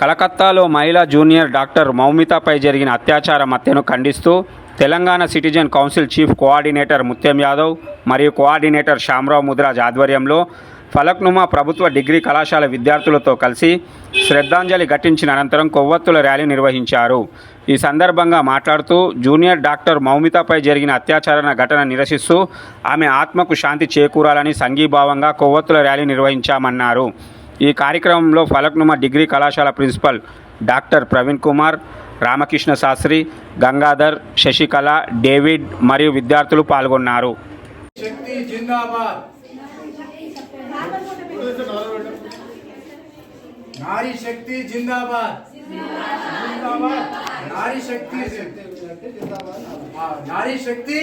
కలకత్తాలో మహిళా junior doctor మౌమితపై జరిగిన అత్యాచార హత్యను ఖండిస్తూ Telangana citizen council chief coordinator Mutyam Yadav మరియు కోఆర్డినేటర్ శ్యామరావు ముద్రాజ్ ఆధ్వర్యంలో ఫలక్నుమా ప్రభుత్వ డిగ్రీ కళాశాల విద్యార్థులతో కలిసి శ్రద్ధాంజలి ఘటించిన అనంతరం కొవ్వొత్తుల ర్యాలీ నిర్వహించారు. ఈ సందర్భంగా మాట్లాడుతూ జూనియర్ డాక్టర్ మౌమితపై జరిగిన అత్యాచార ఘటన నిరసిస్తూ ఆమె ఆత్మకు శాంతి చేకూరాలని సంఘీభావంగా కొవ్వొత్తుల ర్యాలీ నిర్వహించామన్నారు. ఈ కార్యక్రమంలో ఫలక్నుమా డిగ్రీ కళాశాల principal doctor Praveen Kumar Ramakrishna Shastri Gangadhar Sasikala David మరియు విద్యార్థులు పాల్గొన్నారు శక్తి జిందాబాద్ నారీ శక్తి జిందాబాద్ జిందాబాద్ నారీ శక్తి ఆ, నారీ శక్తి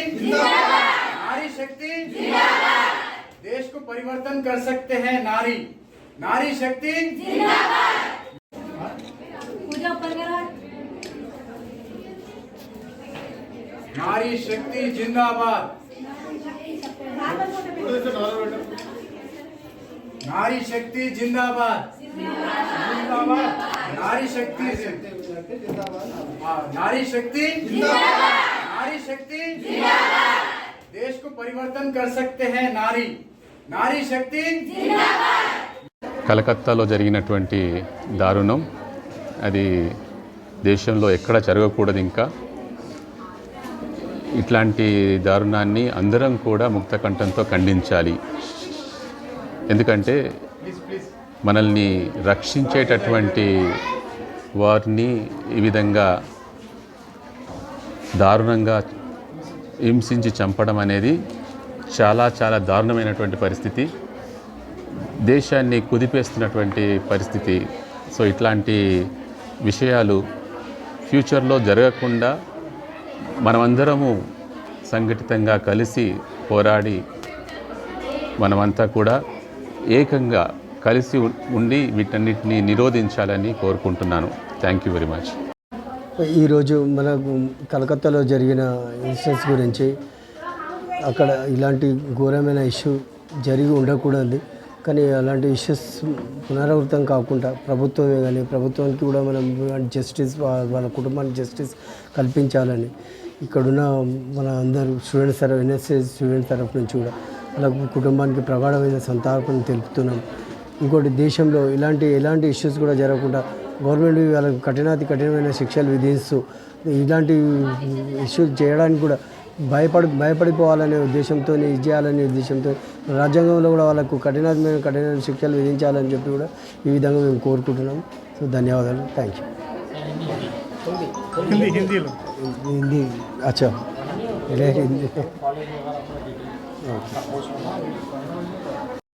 नारी शक्ति देश को परिवर्तन कर सकते हैं नारी नारी शक्ति नारी शक्ति जिंदाबाद। नारी शक्ति जिंदाबाद। जिंदाबाद। नारी शक्ति आ, नारी शक्ति नारी शक्ति देश को परिवर्तन कर सकते हैं नारी। नारी शक्ति కలకత్తాలో జరిగినటువంటి దారుణం. అది దేశంలో ఎక్కడ జరగకూడదు ఇంకా. ఇట్లాంటి దారుణాన్ని అందరం కూడా ముక్త కంఠంతో ఖండించాలి. ఎందుకంటే మనల్ని రక్షించేటటువంటి వారిని ఈ విధంగా దారుణంగా హింసించి చంపడం అనేది చాలా చాలా దారుణమైనటువంటి పరిస్థితి. దేశాన్ని కుదిపేస్తున్నటువంటి పరిస్థితి. సో ఇట్లాంటి విషయాలు ఫ్యూచర్లో జరగకుండా మనమందరము సంఘటితంగా కలిసి పోరాడి మనమంతా కూడా ఏకంగా కలిసి ఉ- ఉండి వీటన్నిటిని నిరోధించాలని కోరుకుంటున్నాను. Thank you very much. ఈరోజు మన కలకత్తాలో జరిగిన ఇన్సిడెంట్స్ గురించి అక్కడ ఇలాంటి ఘోరమైన ఇష్యూ జరిగి ఉండకూడదు. కానీ అలాంటి ఇష్యూస్ పునరావృతం కాకుండా ప్రభుత్వమే కానీ ప్రభుత్వానికి కూడా మనం జస్టిస్ వాళ్ళ కుటుంబానికి జస్టిస్ కల్పించాలని ఇక్కడున్న మన అందరూ స్టూడెంట్స్ తరఫు ఎన్ఎస్ఎస్ స్టూడెంట్ తరఫు నుంచి కూడా వాళ్ళ కుటుంబానికి ప్రగాఢమైన సంతాపం తెలుపుతున్నాం. ఇంకోటి దేశంలో ఇలాంటి ఎలాంటి ఇష్యూస్ కూడా జరగకుండా గవర్నమెంట్ వాళ్ళకి కఠినాతి కఠినమైన శిక్షలు విధిస్తూ ఇలాంటి ఇష్యూస్ చేయడానికి కూడా భయపడి భయపడిపోవాలనే ఉద్దేశంతో ఇది చేయాలనే ఉద్దేశంతో రాజ్యాంగంలో కూడా వాళ్ళకు కఠినమైన కఠినమైన శిక్షలు విధించాలని చెప్పి కూడా ఈ విధంగా మేము కోరుకుంటున్నాం. సో ధన్యవాదాలు. థ్యాంక్ యూ హిందీ అచ్చా. హిందీ.